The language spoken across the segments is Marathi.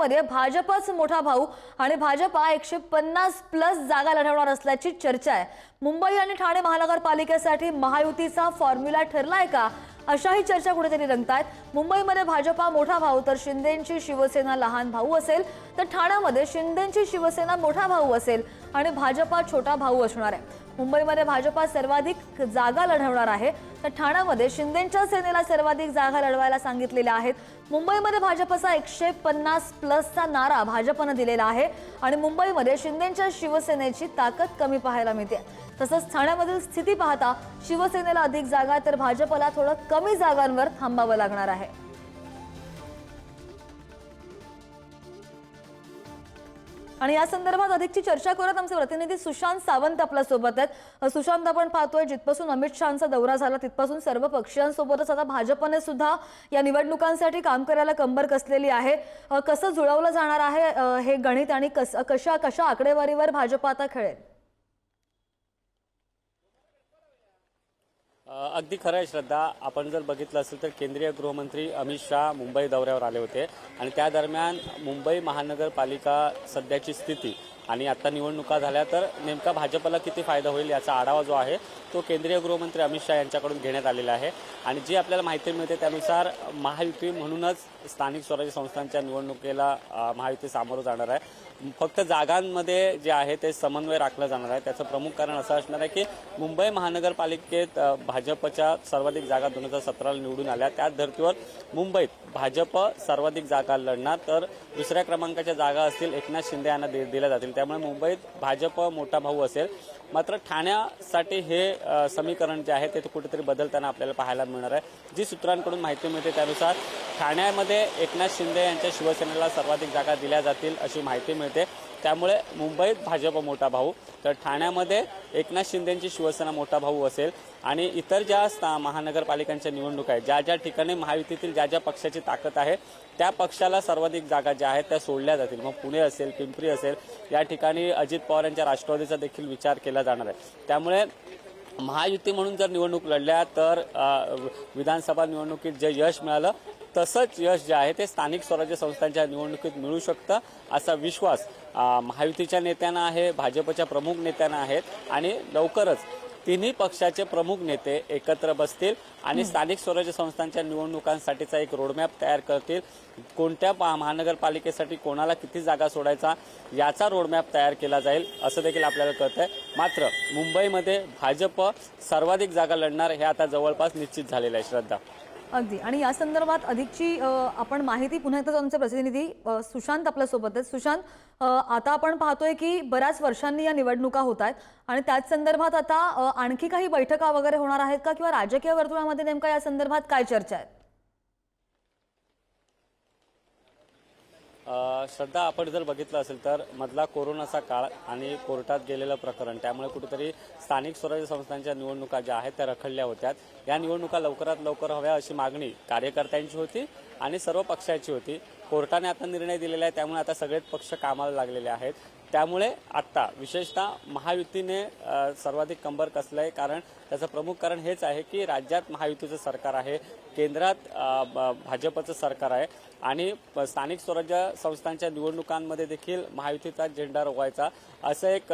मध्ये भाजपच मोठा भाऊ आणि भाजपा एकशे पन्नास प्लस जागा लढवणार असल्याची चर्चा आहे. मुंबई आणि ठाणे महानगरपालिकेसाठी महायुतीचा फॉर्म्युला ठरलाय का? अशाही चर्चा कुठेतरी रंगतायत. मुंबईमध्ये भाजपा मोठा भाऊ तर शिंदेची शिवसेना लहान भाऊ असेल. तर ठाण्यामध्ये शिंदेची शिवसेना मोठा भाऊ असेल. आणि भाजपा छोटा भाऊ असणार आहे. मुंबईमध्ये भाजपा सर्वाधिक जागा लढवणार आहे. तर ठाण्यामध्ये शिंदेच्या सेनेला सर्वाधिक जागा लढवायला सांगितलेल्या आहेत. मुंबईमध्ये भाजपचा एकशे पन्नास प्लसचा नारा भाजपनं दिलेला आहे. आणि मुंबईमध्ये शिंदेच्या शिवसेनेची ताकद कमी पाहायला मिळते. तसंच ठाण्यामधील स्थिती पाहता शिवसेनेला अधिक जागा तर भाजपला थोडं कमी जागांवर थांबावं लागणार आहे. आणि या संदर्भात अधिकची चर्चा करत आमचे प्रतिनिधी सुशांत सावंत आपल्यासोबत आहेत सुशांत आपण पाहतोय जिथपासून अमित शहाचा दौरा झाला तिथपासून सर्व पक्षांसोबतच आता भाजपने सुद्धा या निवडणुकांसाठी काम करायला कंबर कसलेली आहे. कसं जुळवलं जाणार आहे? हे गणित आणि कस कशा कशा आकडेवारीवर भाजप आता खेळेल? अगदी खरं आहे श्रद्धा. आपण जर बघितलं असेल तर केंद्रीय गृहमंत्री अमित शहा मुंबई दौऱ्यावर आले होते. आणि त्या दरम्यान मुंबई महानगरपालिका सध्याची स्थिती आणि आता निवडणुका झाल्या तर नेमका भाजपला किती फायदा होईल याचा आढावा जो आहे तो केंद्रीय गृहमंत्री अमित शहा यांच्याकडून घेण्यात आलेला आहे. आणि जी आपल्याला माहिती मिळते त्यानुसार महायुती म्हणूनच स्थानिक स्वराज्य संस्थांच्या निवडणुकीला महायुती सामोरं जाणार आहे. फक्त जागांमध्ये जे आहे ते समन्वय राखला जाणार आहे. त्याचं प्रमुख कारण असं असणार आहे की मुंबई महानगरपालिकेत भाजपच्या सर्वाधिक जागा दोन हजार सतराला निवडून आल्या. त्याच धर्तीवर मुंबईत भाजप सर्वाधिक जागा लढणार. तर दुसऱ्या क्रमांकाच्या जागा असतील एकनाथ शिंदे यांना दिल्या जातील. त्यामुळे मुंबईत भाजप मोठा भाऊ असेल. मात्र ठाण्यासाठी हे समीकरण जे आहे ते कुठेतरी बदलताना आपल्याला पाहायला मिळणार आहे. जी सूत्रांकडून माहिती मिळते त्यानुसार ठाण्यामध्ये एकनाथ शिंदे यांच्या शिवसेनेला सर्वाधिक जागा दिल्या जातील अशी माहिती मिळते. त्यामुळे मुंबईत भाजप मोठा भाऊ. तर ठाण्यामध्ये एकनाथ शिंदेंची शिवसेना मोठा भाऊ असेल. आणि इतर ज्या स्था- महानगरपालिकांच्या निवडणुका आहेत ज्या ज्या ठिकाणी महायुतीतील ज्या ज्या पक्षाची ताकद आहे त्या पक्षाला सर्वाधिक जागा ज्या आहेत त्या सोडल्या जातील. मग पुणे असेल पिंपरी असेल या ठिकाणी अजित पवार यांच्या राष्ट्रवादीचा देखील विचार केला जाणार आहे. त्यामुळे महायुती म्हणून जर निवडणूक लढल्या तर विधानसभा निवडणुकीत जे यश मिळालं तसंच यश जे आहे ते स्थानिक स्वराज्य संस्थांच्या निवडणुकीत मिळू शकतं असा विश्वास महायुतीच्या नेत्यांना आहे भाजपच्या प्रमुख नेत्यांना आहेत आणि लवकरच तिन्ही पक्षाचे प्रमुख नेते एकत्र बसतील आणि स्थानिक स्वराज्य संस्थांच्या निवडणुकांसाठीचा एक रोडमॅप तयार करतील. कोणत्या महानगरपालिकेसाठी कोणाला किती जागा सोडायचा याचा रोडमॅप तयार केला जाईल असं देखील आपल्याला कळतंय. मात्र मुंबईमध्ये भाजप सर्वाधिक जागा लढणार हे आता जवळपास निश्चित झालेलं आहे. श्रद्धा. अगदी. आणि या संदर्भात अधिकची आपण माहिती पुन्हा एकदा आमचे प्रतिनिधी सुशांत आपल्यासोबत आहेत. सुशांत आता आपण पाहतोय की बऱ्याच वर्षांनी या निवडणुका होत आहेत आणि त्याच संदर्भात आता आणखी काही बैठका वगैरे होणार आहेत का किंवा राजकीय वर्तुळामध्ये नेमका या संदर्भात काय चर्चा आहेत श्रद्धा आपण जर बघितलं असेल तर मधला कोरोनाचा काळ आणि कोर्टात गेलेलं प्रकरण त्यामुळे कुठेतरी स्थानिक स्वराज्य संस्थांच्या निवडणुका ज्या आहेत त्या रखडल्या होत्या या निवडणुका लवकरात लवकर हव्या अशी मागणी कार्यकर्त्यांची होती आणि सर्व पक्षाची होती. कोर्टाने आता निर्णय दिलेला आहे त्यामुळे आता सगळेच पक्ष कामाला लागलेले आहेत. त्यामुळे आत्ता विशेषतः महायुतीने सर्वाधिक कंबर कसलं आहे कारण त्याचं प्रमुख कारण हेच आहे की राज्यात महायुतीचं सरकार आहे. केंद्रात भाजपचं सरकार आहे. आणि प- स्थानिक स्वराज्य संस्थांच्या निवडणुकांमध्ये देखील महायुतीचा झेंडा रोवायचा असं एक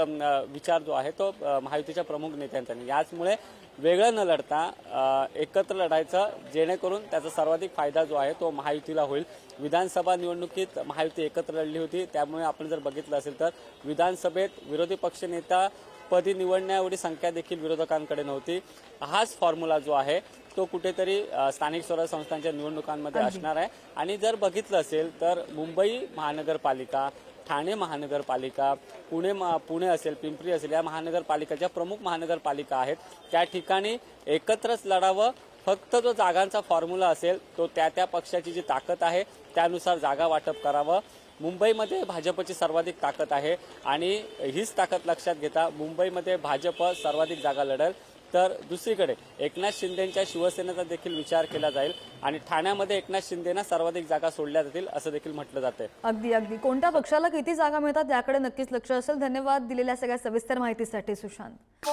विचार जो आहे तो महायुतीच्या प्रमुख नेत्यांचा. याचमुळे वेगळं न लढता एकत्र लढायचं जेणेकरून त्याचा सर्वाधिक फायदा जो आहे तो महायुतीला होईल. विधानसभा निवडणुकीत महायुती एकत्र लढली होती त्यामुळे आपण जर बघितलं असेल तर विधानसभेत विरोधी पक्षनेता पदी निवडण्या एवढी संख्या देखील विरोधकांकडे नव्हती. हाच फॉर्म्युला जो आहे तो कुठेतरी स्थानिक स्वराज्य संस्थांच्या निवडणुकांमध्ये असणार आहे. आणि जर बघितलं असेल तर मुंबई महानगरपालिका ठाणे महानगरपालिका पुणे मा- पुणे असेल पिंपरी असेल या महानगरपालिका ज्या प्रमुख महानगरपालिका आहेत त्या ठिकाणी एकत्रच लढावं. फक्त जो जागांचा फॉर्म्युला असेल तो त्या त्या पक्षाची जी ताकद आहे त्यानुसार जागा वाटप करावं. मुंबईमध्ये भाजपची सर्वाधिक ताकद आहे आणि हीच ताकद लक्षात घेता मुंबईमध्ये भाजप सर्वाधिक जागा लढेल. तर दुसरीकडे एकनाथ शिंदेच्या शिवसेनेचा देखील विचार केला जाईल आणि ठाण्यामध्ये एकनाथ शिंदेना सर्वाधिक जागा सोडल्या जातील असं देखील म्हटलं जाते अगदी अगदी. कोणत्या पक्षाला किती जागा मिळतात याकडे नक्कीच लक्ष असेल. धन्यवाद दिलेल्या सगळ्या सविस्तर माहितीसाठी सुशांत.